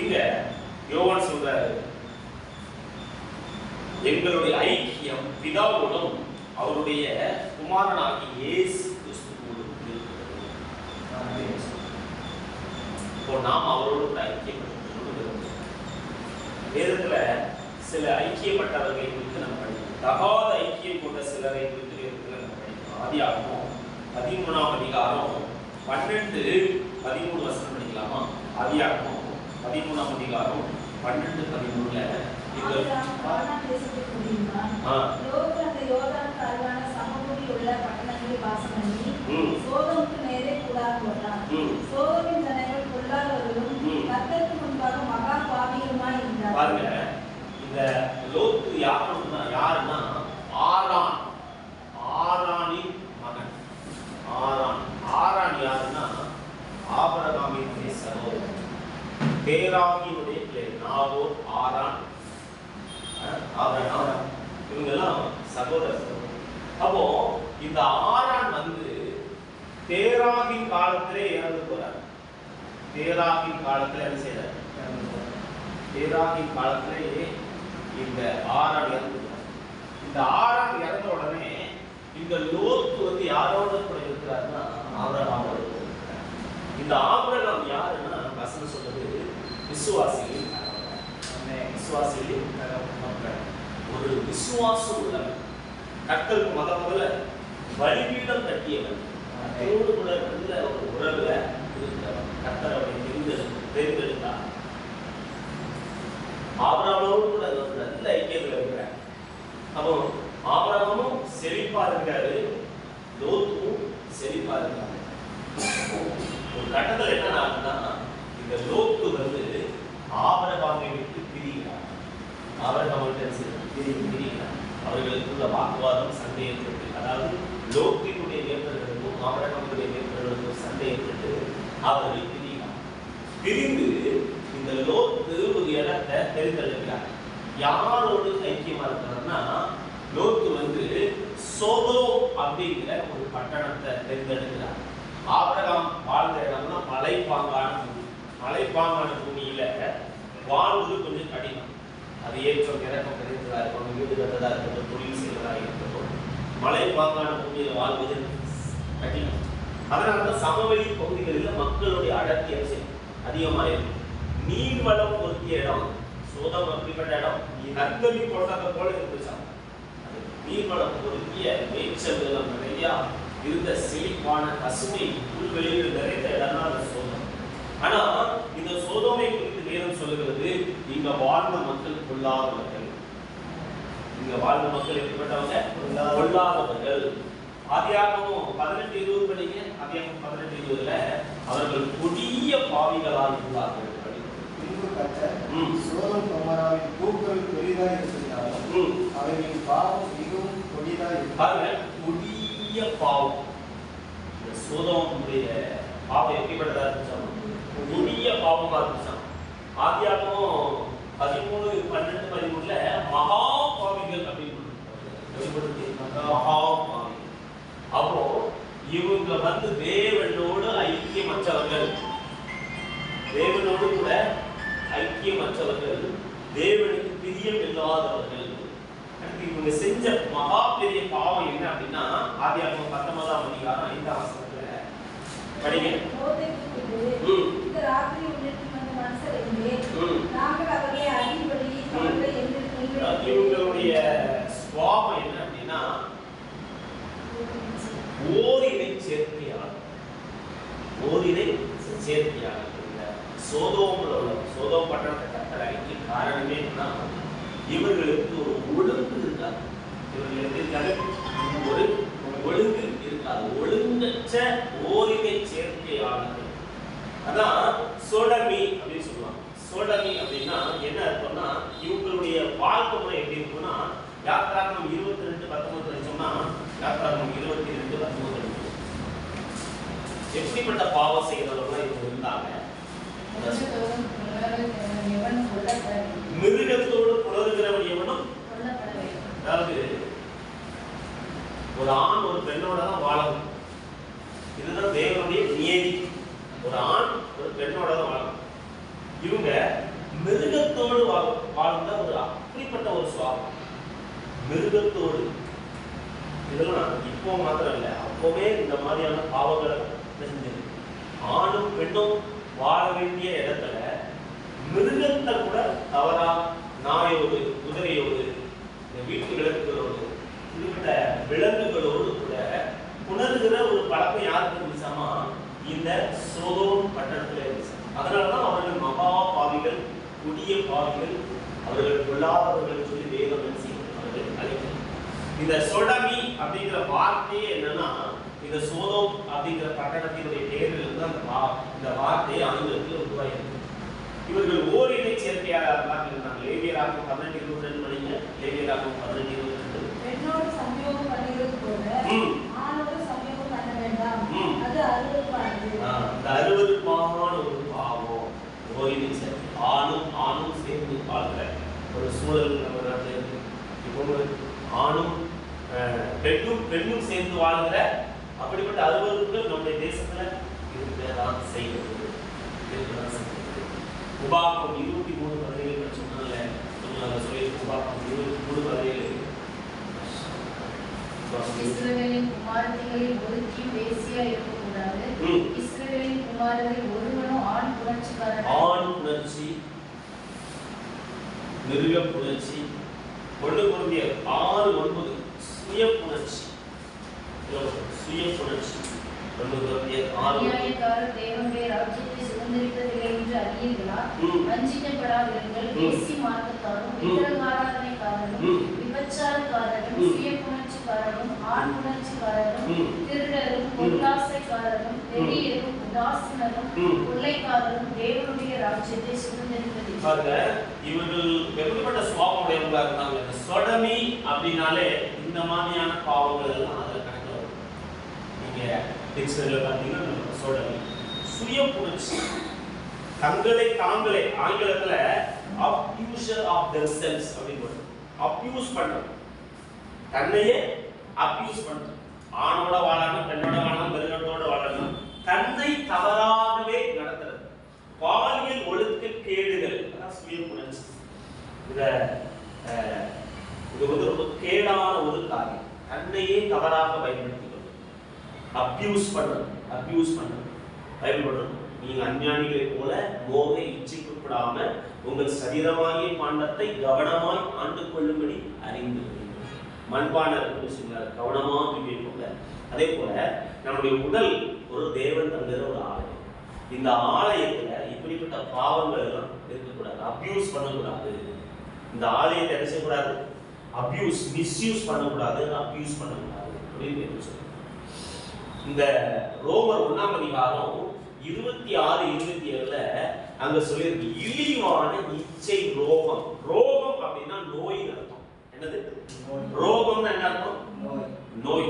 இங்க யோவான் சொல்றாரு எங்களுடைய ஐக்கியம் பிதாவுடன் அவருடைய குமாரனாகி இயேசு கிறிஸ்துவோடும் இப்போ நாம் அவரோடு கூட ஐக்கியப்பட்டிருக்கிறோம் வேதத்துல சில ஐக்கியப்பட்டவர்களை குறித்து நம்ம படிக்கிறோம். தகாத ஐக்கியம் கொண்ட சிலரை குறித்து வேதத்துல நம்ம படிக்கிறோம். ஆகும் பதிமூணாம் அதிகாரம் பன்னெண்டு பதிமூணு வசனம் படிக்கலாமா? ஆதி ஆகும் பதிமூணாம் அதிகாரம் பன்னெண்டு பதிமூணுல ம். சோதோமுக்கு நேரே போட்டான். ம். சோதோமின் ஜனங்கள் பொல்லாதவர்களும். கர்த்தருக்கு முன்பாக மகா பாவிகளுமாய் இருந்தார்கள். பாருங்க இந்த லோத்து யாருன்னா யாருன்னா ஆரான் ஆரானின் மகன் ஆரான் ஆரான் யாருன்னா ஆபரகாமினுடைய சகோதரன் பேராகினுடைய பிள்ளை நாகோர் ஆரான் அஹ், ஆபிரகாம் இவங்கெல்லாம் சகோதரர் அப்போ இந்த ஆரான் வந்து தேராகின் காலத்திலே இறந்து போறார். தேராகின் காலத்திலே என்ன செய்யறார் இறந்து தேராகின் காலத்திலே இந்த ஆறான் இறந்து போறார். இந்த ஆரான் இறந்த உடனே இந்த லோத்து வந்து யாரோட கூட இருக்கிறாருன்னா ஆபிரகாமோட இந்த ஆபிரகாம் யாருன்னா வசனம் சொல்றது விசுவாசிகளின் தகவல். விசுவாசிகளின் ஒரு விசுவாசம் உள்ளவன். கத்தருக்கு முத முதல்ல வழிபீடம் கட்டியவன். கர்த்தரோடு கூட இருந்த ஒரு உறவுல இருந்தவன். கத்தர் அவனை தெரிந்தெடு தெரிந்தெடுத்தார் ஆபராமோடு கூட ஒரு நல்ல ஐக்கியத்தில் இருக்கிறார். அப்போ ஆபராமும் செழிப்பா இருக்காரு லோத்துவும் செழிப்பா இருக்காரு ஒரு கட்டத்தில் என்ன ஆகுதுன்னா இந்த லோத்து வந்து ஆபரகாமை விட்டு பிரிகிறார். ஆபரகாமை விட்டு என்ன பிரி பிரிகிறார். அவர்களுக்கு உள்ள வாக்குவாதம் சண்டை ஏற்பட்டு அதாவது லோத்தினுடைய வேந்தர்களுக்கும் ஆபரகாமுடைய வேந்தர்களுக்கும் சண்டை ஏற்பட்டு அவர்கள் பிரிகிறார். பிரிந்து இந்த லோத்து ஒரு இடத்தை தெரிந்தெடுக்கிறார். யாரோடு ஐக்கியமா இருக்கிறார்னா லோத்து வந்து சோதோ அப்படிங்கிற ஒரு பட்டணத்தை தெரிந்தெடுக்கிறார். ஆபரகம் வாழ்ந்த இடம்னா மலைப்பாங்கான பூமி. மலைப்பாங்கான பூமியில வாழ்வது கொஞ்சம் கடினம். அது ஏற்றம் இறக்கம் கிடைத்ததா இருக்கட்டும் வீடு கட்டதா இருக்கட்டும் தொழில் செய்வதா இருக்கட்டும் மலைப்பாங்கான பூமியில வாழ்வது கடினம். அதனால தான் சமவெளி பகுதிகளில் மக்களுடைய அடர்த்தி அவசியம் அதிகமாக இருக்கும் நீர் வளம் பொருத்திய இடம் சோதம் அப்படிப்பட்ட இடம் நர்த்தமி போட்டதை போல இருந்துச்சாம் நீர்வளம் பொருத்திய மேய்ச்சல் நிறையா இருந்த செழிப்பான பசுமை புல்வெளியில் நிறைந்த இடம்னா அந்த சோதம். ஆனா இந்த சோதோமை குறித்து வேதம் சொல்லுகிறது இங்க வாழ்ந்த மக்கள் கொள்ளாதவர்கள். இங்க வாழ்ந்த மக்கள் எப்படிப்பட்டவங்க? கொள்ளாதவர்கள். ஆதியாகமும் பதினெட்டு இருபது படிங்க. ஆதியாகமும் பதினெட்டு இருபதுல அவர்கள் கொடிய பாவிகளாக இருந்தார்கள். சோதம் கொமராவின் பூக்கள் பெரிதாய் இருந்தாலும் ம். அவைகளின் பாவம் மிகவும் இருந்தது. பாருங்க கொடிய பாவம். இந்த சோதோமுடைய பாவம் எப்படிப்பட்டதா இருந்துச்சாம் கொடிய பாவமா இருந்துச்சாம் ஆதியாகமும் பதிமூணு பன்னெண்டு பதிமூணுல மகா பாவிகள் அப்படின்னு மகா பாவிகள் அப்போ இவங்க வந்து தேவனோடு ஐக்கியமற்றவர்கள். தேவனோடு கூட ஐக்கியமற்றவர்கள். தேவனுக்கு பிரியம் இல்லாதவர்கள் இவங்க செஞ்ச மகா பெரிய பாவம் என்ன அப்படின்னா ஆதியாகமம் பத்தொன்பதாம் அதிகாரம் ஐந்தாம் வசனம். படிங்க. இவங்களுடைய சுவாபம் என்ன அப்படின்னா ஓரினை சேர்க்கையாளர் ஓரினை சேர்க்கையாளர் இந்த சோதோமில் உள்ள சோதோம் பட்டணத்தை காரணமே என்ன இவர்களுக்கு ஒரு ஒழுங்கு இருக்காது இவர்களுக்கு இருக்காது ஒரு ஒழுங்கு இருக்காது ஒழுங்கற்ற ஓரிமை சேர்க்கையானது. அதான் சோடமி அப்படின்னு சொல்லுவாங்க. சோடமி அப்படின்னா என்ன அர்த்தம்னா இவங்களுடைய வாழ்க்கை முறை எப்படி இருக்கும்னா யாத்ராகமம் இருபத்தி ரெண்டு பத்தொன்பது படிச்சோம்னா யாத்ராகமம் இருபத்தி ரெண்டு பத்தொன்பது படிச்சோம் எப்படிப்பட்ட பாவம் செய்கிறவர்கள் இருக்கும் இருந்தாங்க மனுஷத்தோடும் புலருகிறவன் எவன் கொல்லப்பட வேண்டும். மிருகத்தோடு புலருகிறவன் எவனும் கொல்லப்பட வேண்டும். அதாவது ஒரு ஆண் ஒரு பெண்ணோட தான் வாழணும் இதுதான் தேவனுடைய நியதி ஒரு ஆண் ஒரு பெண்ணோட தான் வாழணும் இவங்க மிருகத்தோடு வாழ்ந்த ஒரு அப்படிப்பட்ட ஒரு சுவாபம் மிருகத்தோடு. இதெல்லாம் இப்போ மாத்திரம் இல்லை அப்போவே இந்த மாதிரியான பாவங்களை செஞ்சது ஆணும் பெண்ணும் வாழ வேண்டிய இடத்துல மிருகத்தை கூட தவறா நாயோடு குதிரையோடு இந்த வீட்டு விளக்குகளோடு குறிப்பிட்ட விலங்குகளோடு கூட புணர்கிற ஒரு பழக்கம் யாருக்கு இருந்துச்சாமா இந்த சோதோம் பட்டணத்துல இருந்துச்சு அதனாலதான் அவர்கள் மகா பாவிகள் கொடிய பாவிகள் அவர்கள் கொள்ளாதவர்கள் சொல்லி வேதம்? அவர்கள் அழைக்கிறார் இந்த சொடமி அப்படிங்கிற வார்த்தையே என்னன்னா இந்த சோதோம் அப்படிங்கிற பட்டணத்தினுடைய பேரில் இருந்து அந்த வா இந்த வார்த்தை ஆங்கிலத்தில் உருவாயிருக்கு இவர்கள் ஓரினை சேர்க்கையாளர்களாக இருந்தாங்க லேவியராகும் பதினெட்டு இருபத்தி ரெண்டு மணிங்க லேவியராகும் பதினெட்டு இருபத்தி ரெண்டு பெண்ணோடு சம்யோகம் போல. ஆணோடு சம்யோகம் பண்ண வேண்டாம். அது அருவருப்பானது அருவருப்பான சேர்க்கை ஆணும் ஆணும் சேர்ந்து வாழ்கிற ஒரு சூழல் நம்ம நாட்டில் இருக்கு. இப்போ ஒரு ஆணும் பெண்ணும் பெண்ணும் சேர்ந்து வாழ்கிற அப்படிப்பட்ட அலுவலர்கள் நம்முடைய தேசத்துல இருக்கதான் செய்கிறது. இருக்கதான் செய்கிறது. உபாகம் இருபத்தி மூணு பதினேழு சொன்னால கொஞ்சம் சொல்லி உபாகம் இருபத்தி மூணு பதினேழு இஸ்ரவேலின் குமாரத்திகளில் ஒருத்தியும் வேசியா இருக்கக்கூடாது ம். இஸ்ரவேலின் குமாரரில் ஒருவனும் ஆண் புணர்ச்சி மிருக புணர்ச்சி ஒன்று பொருந்திய ஆறு ஒன்பது சுய புணர்ச்சி சுய புணர்ச்சி ஒன்று பொருந்திய ஆறு ஒன்பது. அநியாயக்காரர் தேவனுடைய ராஜ்யத்தை சுதந்திரிப்பதில்லை என்று அறியீர்களா ம். வஞ்சிக்கப்படாதிருங்கள் ம். வேசி மார்க்கத்தாரும் ம். விக்கிரகாராதனைக்காரரும் ம். விபச்சாரக்காரரும் ம். சுய புணர்ச்சிக்காரரும் ஆண் புணர்ச்சிக்காரரும். திருடரும் பொருளாசைக்காரரும் உதாசீனரும் ம். கொள்ளைக்காரரும் தேவனுடைய ராஜ்யத்தை சுதந்திரிப்பதில்லை பாருங்க இவர்கள் எப்படிப்பட்ட சுவாபம் உடையவங்களா இருந்தாங்க. இந்த சொடமி அப்படின்னாலே இந்த மாதிரியான பாவங்கள் எல்லாம் அதில் கணக்கில் வரும். நீங்க டிக்ஷனரியில் பார்த்தீங்கன்னா இந்த சொடமி. சுய புணர்ச்சி தங்களை தாங்களே ஆங்கிலத்துல அப்யூஷர் ஆஃப் themselves அப்படின்னு வரும் அப்யூஸ் பண்றது தன்னையே அப்யூஸ் பண்றது ஆணோட வாழணும் பெண்ணோட வாழணும் மிருகத்தோட வாழணும். தன்னை தவறாகவே நடத்துறது. பாலியல் ஒழுக்க கேடுகள். அதான் இத இது வந்து ரொம்ப கேடான ஒரு காரியம். தன்னையே தவறாக பயன்படுத்திக் கொள்வது அப்யூஸ் பண்றது. அப்யூஸ் பண்றது. பயன்படுறது நீங்கள் அஞ்ஞானிகளை போல மோக இச்சிக்கப்படாம உங்கள் சரீரமாகிய பாண்டத்தை கவனமாய் ஆண்டு கொள்ளும்படி அறிந்து கொள்ளுங்கள். மண்பானை சொன்னார் கவனமா அதே போல நம்முடைய உடல் ஒரு தேவன் தங்குற ஒரு ஆலயம். இந்த ஆலயத்துல இப்படிப்பட்ட பாவங்கள் எல்லாம் இருக்கக்கூடாது. அபியூஸ் பண்ணக்கூடாது. இந்த ஆலயத்தை என்ன செய்யக்கூடாது? அபியூஸ் மிஸ்யூஸ் பண்ணக்கூடாது. அபியூஸ் பண்ணக்கூடாது. அப்படின்னு சொல்லுங்க இந்த ரோமர் ஒண்ணாம் அதிகாரம் இருபத்தி ஆறு இருபத்தி ஏழுல அங்க சொல்லியிருக்கு இழிவான இச்சை ரோகம் ரோகம் அப்படின்னா நோய் அர்த்தம். என்னது? ரோகம்னு என்ன அர்த்தம்? நோய். நோய்.